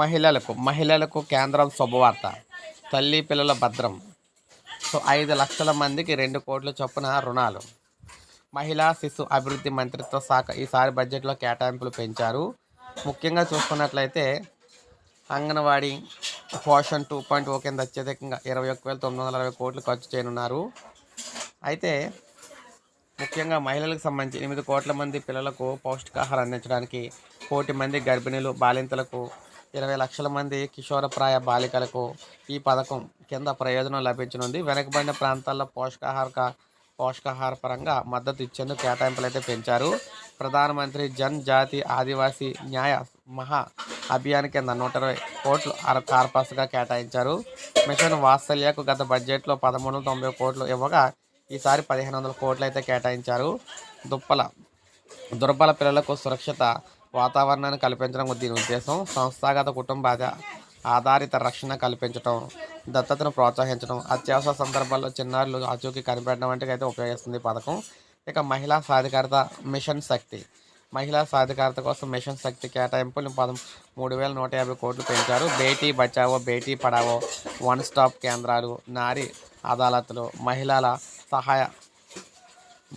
మహిళలకు మహిళలకు కేంద్రం శుభవార్త. తల్లి పిల్లల భద్రం. సో ఐదు లక్షల మందికి రెండు కోట్ల చొప్పున రుణాలు. మహిళా శిశు అభివృద్ధి మంత్రిత్వ శాఖ ఈసారి బడ్జెట్లో కేటాయింపులు పెంచారు. ముఖ్యంగా చూసుకున్నట్లయితే Anganwadi Poshan two point O కింద అత్యధికంగా ఇరవై ఒక్క వేల తొమ్మిది వందల అరవై కోట్లు ఖర్చు చేయనున్నారు. అయితే ముఖ్యంగా మహిళలకు సంబంధించి ఎనిమిది కోట్ల మంది పిల్లలకు పౌష్టికాహారం అందించడానికి కోటి మంది గర్భిణీలు బాలింతలకు ఇరవై లక్షల మంది కిషోరప్రాయ బాలికలకు ఈ పథకం కింద ప్రయోజనం లభించనుంది. వెనకబడిన ప్రాంతాల్లో పోషకాహార పోషకాహార పరంగా మద్దతు ఇచ్చేందుకు కేటాయింపులు అయితే పెంచారు. ప్రధానమంత్రి జన్ జాతి ఆదివాసీ న్యాయ మహా అభియాన్ కింద నూట ఇరవై కోట్లు అర కార్పస్గా కేటాయించారు. మిషన్ వాత్సల్యకు గత బడ్జెట్లో పదమూడు వందల తొంభై కోట్లు ఇవ్వగా ఈసారి పదిహేను వందల కోట్లు అయితే కేటాయించారు. దుప్పల దుర్బల పిల్లలకు సురక్షిత వాతావరణాన్ని కల్పించడం దీని ఉద్దేశం. సంస్థాగత కుటుంబ ఆధారిత రక్షణ కల్పించడం దత్తతను ప్రోత్సహించడం అత్యవసర సందర్భాల్లో చిన్నారులు ఆచూకీ కనిపెట్టడం వంటికి అయితే ఉపయోగిస్తుంది పథకం. ఇక మహిళా సాధికారత మిషన్ శక్తి. మహిళా సాధికారత కోసం మిషన్ శక్తి కేటాయింపులు పదం మూడు వేల నూట యాభై కోట్లు పెంచారు. బేటీ బచావో బేటీ పడావో వన్ స్టాప్ కేంద్రాలు నారీ అదాలత్లు మహిళల సహాయ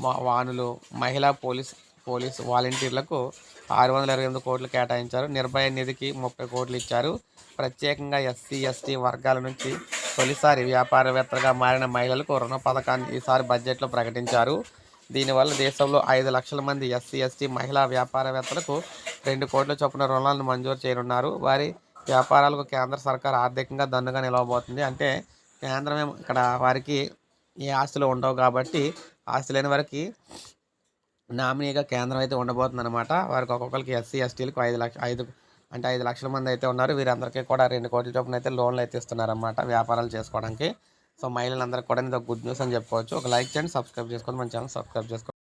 వానులు మహిళా పోలీస్ పోలీస్ వాలంటీర్లకు ఆరు వందల ఇరవై ఎనిమిది కోట్లు కేటాయించారు. నిర్భయ నిధికి ముప్పై కోట్లు ఇచ్చారు. ప్రత్యేకంగా ఎస్సీ ఎస్టీ వర్గాల నుంచి తొలిసారి వ్యాపారవేత్తగా మారిన మహిళలకు రుణ పథకాన్ని ఈసారి బడ్జెట్లో ప్రకటించారు. దీనివల్ల దేశంలో ఐదు లక్షల మంది ఎస్సీ ఎస్టీ మహిళా వ్యాపారవేత్తలకు రెండు కోట్ల చొప్పున రుణాలను మంజూరు చేయనున్నారు. వారి వ్యాపారాలకు కేంద్ర సర్కార్ ఆర్థికంగా దన్నుగా నిలవబోతుంది. అంటే కేంద్రం ఇక్కడ వారికి ఏ ఆస్తులు ఉండవు కాబట్టి ఆస్తి లేని వారికి నామినీగా కేంద్రం అయితే ఉండబోతుంది అనమాట వారికి ఒక్కొక్కరికి ఎస్సీ ఎస్టీలకు ఐదు లక్ష ఐదు అంటే ఐదు లక్షల మంది అయితే ఉన్నారు. వీరందరికీ కూడా రెండు కోట్ల చొప్పున అయితే లోన్లు అయితే ఇస్తున్నారన్నమాట వ్యాపారాలు చేసుకోవడానికి. సో మహిళలందరికీ కూడా ఇది ఒక గుడ్ న్యూస్ అని చెప్పుకోవచ్చు. ఒక లైక్ చేయండి సబ్స్క్రైబ్ చేసుకోండి మన ఛానల్ సబ్స్క్రైబ్ చేసుకోండి.